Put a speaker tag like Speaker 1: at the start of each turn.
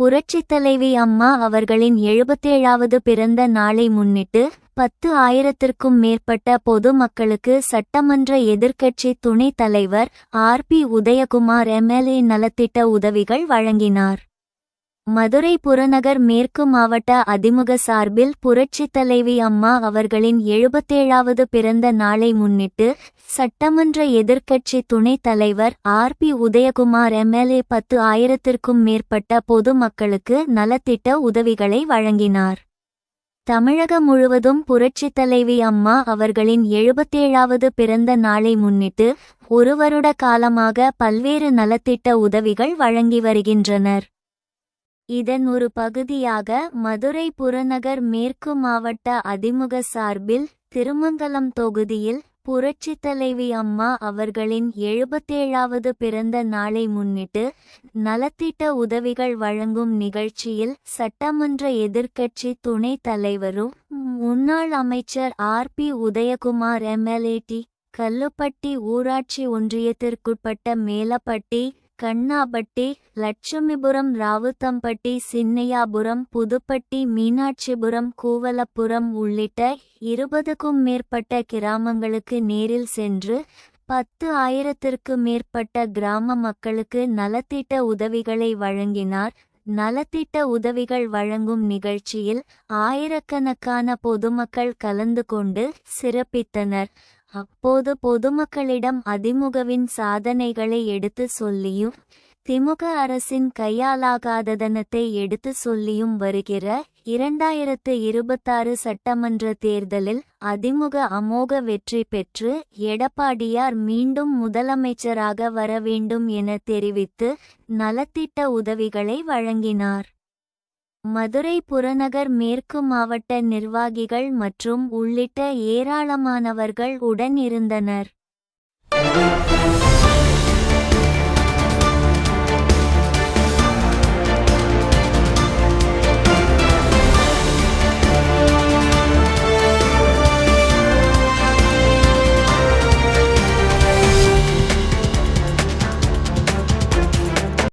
Speaker 1: புரட்சித் தலைவி அம்மா அவர்களின் எழுபத்தேழாவது பிறந்த நாளை முன்னிட்டு பத்து ஆயிரத்திற்கும் மேற்பட்ட பொது மக்களுக்கு சட்டமன்ற எதிர்க்கட்சி துணைத் தலைவர் ஆர் பி உதயகுமார் எம்எல்ஏ நலத்திட்ட உதவிகள் வழங்கினார். மதுரை புறநகர் மேற்கு மாவட்ட அதிமுக சார்பில் புரட்சித் தலைவி அம்மா அவர்களின் எழுபத்தேழாவது பிறந்த நாளை முன்னிட்டு சட்டமன்ற எதிர்க்கட்சி துணைத் தலைவர் ஆர் பி உதயகுமார் எம்எல்ஏ பத்து ஆயிரத்திற்கும் மேற்பட்ட பொது மக்களுக்கு நலத்திட்ட உதவிகளை வழங்கினார். தமிழகம் முழுவதும் புரட்சித் தலைவி அம்மா அவர்களின் எழுபத்தேழாவது பிறந்த நாளை முன்னிட்டு ஒரு வருட காலமாக பல்வேறு நலத்திட்ட உதவிகள் வழங்கி வருகின்றனர். இதன் ஒரு பகுதியாக மதுரை புறநகர் மேற்கு மாவட்ட அதிமுக சார்பில் திருமங்கலம் தொகுதியில் புரட்சித் தலைவி அம்மா அவர்களின் எழுபத்தேழாவது பிறந்த நாளை முன்னிட்டு நலத்திட்ட உதவிகள் வழங்கும் நிகழ்ச்சியில் சட்டமன்ற எதிர்க்கட்சி துணைத் தலைவரும் முன்னாள் அமைச்சர் ஆர் பி உதயகுமார் எம்எல்ஏடி கல்லுப்பட்டி ஊராட்சி ஒன்றியத்திற்குட்பட்ட மேலப்பட்டி கண்ணாபட்டி லட்சுமிபுரம் ராவுத்தம்பட்டி சின்னையாபுரம் புதுப்பட்டி மீனாட்சிபுரம் கூவலப்புரம் உள்ளிட்ட இருபதுக்கும் மேற்பட்ட கிராமங்களுக்கு நேரில் சென்று பத்து ஆயிரத்திற்கு மேற்பட்ட கிராம மக்களுக்கு நலத்திட்ட உதவிகளை வழங்கினார். நலத்திட்ட உதவிகள் வழங்கும் நிகழ்ச்சியில் ஆயிரக்கணக்கான பொதுமக்கள் கலந்து கொண்டு சிறப்பித்தனர். அப்போது பொதுமக்களிடம் அதிமுகவின் சாதனைகளை எடுத்து சொல்லியும் திமுக அரசின் கையாலாகாததனத்தை எடுத்து சொல்லியும் வருகிற இரண்டாயிரத்து இருபத்தாறு சட்டமன்ற தேர்தலில் அதிமுக அமோக வெற்றி பெற்று எடப்பாடியார் மீண்டும் முதலமைச்சராக வர வேண்டும் என தெரிவித்து நலத்திட்ட உதவிகளை வழங்கினார். மதுரை புறநகர் மேற்கு மாவட்ட நிர்வாகிகள் மற்றும் உள்ளிட்ட ஏராளமானவர்கள் உடன் இருந்தனர்.